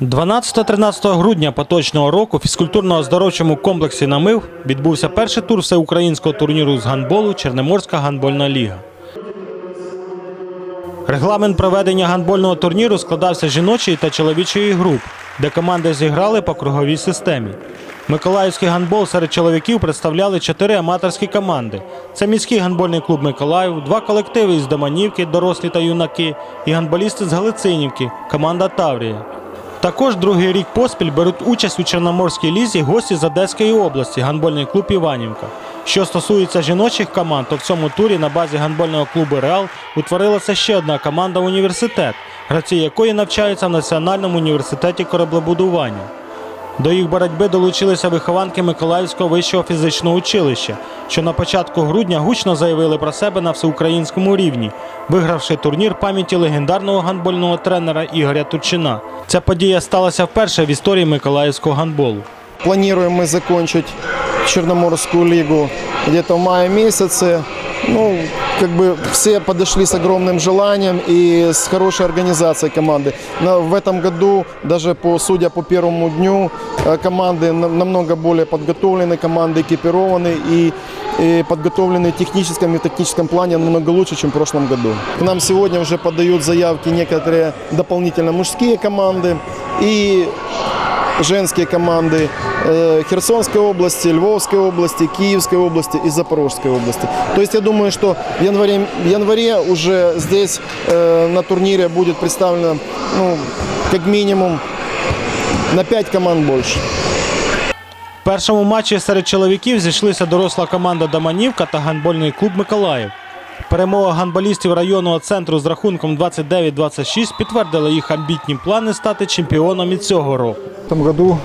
12-13 грудня поточного року в фізкультурно-оздоровчому комплексі «Намив» відбувся перший тур всеукраїнського турніру з гандболу Черноморська гандбольна ліга. Регламент проведення гандбольного турніру складався жіночої та чоловічої груп, де команди зіграли по круговій системі. Миколаївський гандбол серед чоловіків представляли чотири аматорські команди. Це міський гандбольний клуб Миколаїв, два колективи із Доманівки, дорослі та юнаки, і гандболісти з Галицинівки, команда Таврія. Також другий рік поспіль беруть участь у Чорноморській лізі гості з Одеської області, гандбольний клуб Іванівка. Що стосується жіночих команд, то в цьому турі на базі гандбольного клубу Реал утворилася ще одна команда університет, гравці якої навчаються в Національному університеті кораблебудування. До їх боротьби долучилися вихованки Миколаївського вищого фізичного училища, що на початку грудня гучно заявили про себе на всеукраїнському рівні, вигравши турнір пам'яті легендарного гандбольного тренера Ігоря Турчина. Ця подія сталася вперше в історії миколаївського гандболу. Планируем мы закончить Черноморскую лигу где-то в мае месяце. Ну, как бы все подошли с огромным желанием и с хорошей организацией команды. Но в этом году, даже по, судя по первому дню, э, команды на- намного более подготовлены, команды экипированы и, и подготовлены в техническом и тактическом плане намного лучше, чем в прошлом году. К нам сегодня уже подают заявки некоторые дополнительно мужские команды и женские команды э, Херсонской области, Львовской области, Киевской области и Запорожской области. То есть я думаю, что в январе, в январе уже здесь э, на турнире будет представлено ну, как минимум на 5 команд больше. В першому матчі серед чоловіків зійшлися доросла команда Доманівка та гандбольний клуб Миколаїв. Перемога гандболістів районного центру з рахунком 29-26 підтвердила їх амбітні плани стати чемпіоном і цього року. В этом году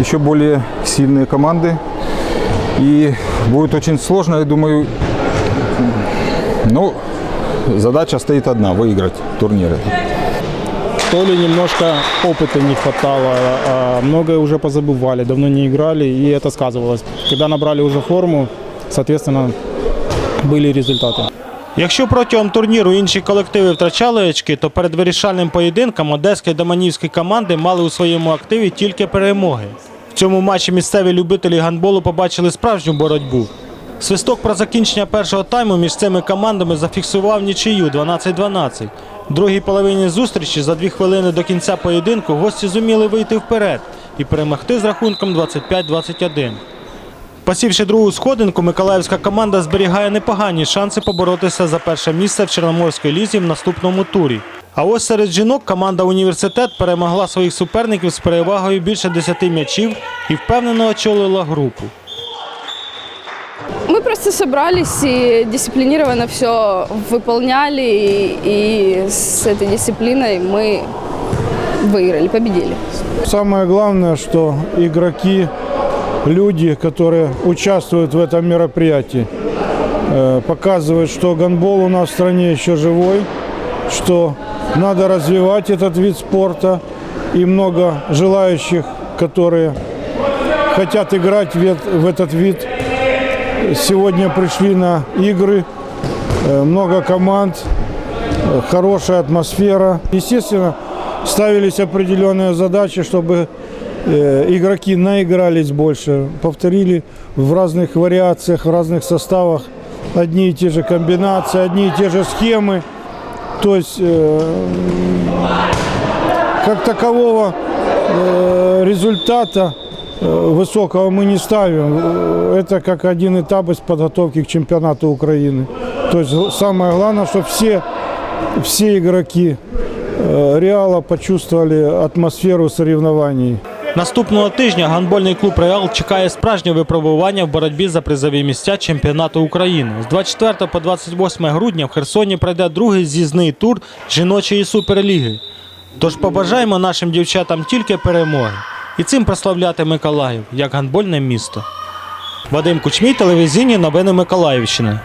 еще более сильные команды. И будет очень сложно, я думаю. Ну, задача стоит одна – выиграть турнир. этот. То ли немножко опыта не хватало, а многое уже позабывали, давно не играли, и это сказывалось. Когда набрали уже форму, соответственно, были результаты. Якщо протягом турніру інші колективи втрачали очки, то перед вирішальним поєдинком одеська і доманівські команди мали у своєму активі тільки перемоги. В цьому матчі місцеві любителі гандболу побачили справжню боротьбу. Свисток про закінчення першого тайму між цими командами зафіксував нічию 12-12. Другій половині зустрічі за дві хвилини до кінця поєдинку гості зуміли вийти вперед і перемогти з рахунком 25-21. Посівши другу сходинку, миколаївська команда зберігає непогані шанси поборотися за перше місце в Чорноморській лізі в наступному турі. А ось серед жінок команда університет перемогла своїх суперників з перевагою більше 10 м'ячів і впевнено очолила групу. Мы просто собрались и дисциплинированно все выполняли, и, и с этой дисциплиной мы выиграли, победили. Самое главное, что игроки, люди, которые участвуют в этом мероприятии, э, показывают, что гандбол у нас в стране еще живой, что надо развивать этот вид спорта, и много желающих, которые хотят играть в эт- в этот вид, сегодня пришли на игры, Э, много команд, э, хорошая атмосфера. Естественно, ставились определенные задачи, чтобы игроки наигрались больше, повторили в разных вариациях, в разных составах одни и те же комбинации, одни и те же схемы. То есть э, как такового э, результата э, высокого мы не ставим. Э, Это как один этап из подготовки к чемпионату Украины. То есть самое главное, чтобы все, все игроки э, Реала почувствовали атмосферу соревнований. Наступного тижня гандбольний клуб Реал чекає справжнє випробування в боротьбі за призові місця чемпіонату України. З 24 по 28 грудня в Херсоні пройде другий з'їзний тур жіночої суперліги. Тож побажаємо нашим дівчатам тільки перемоги і цим прославляти Миколаїв як гандбольне місто. Вадим Кучмій, телевізійні новини Миколаївщини.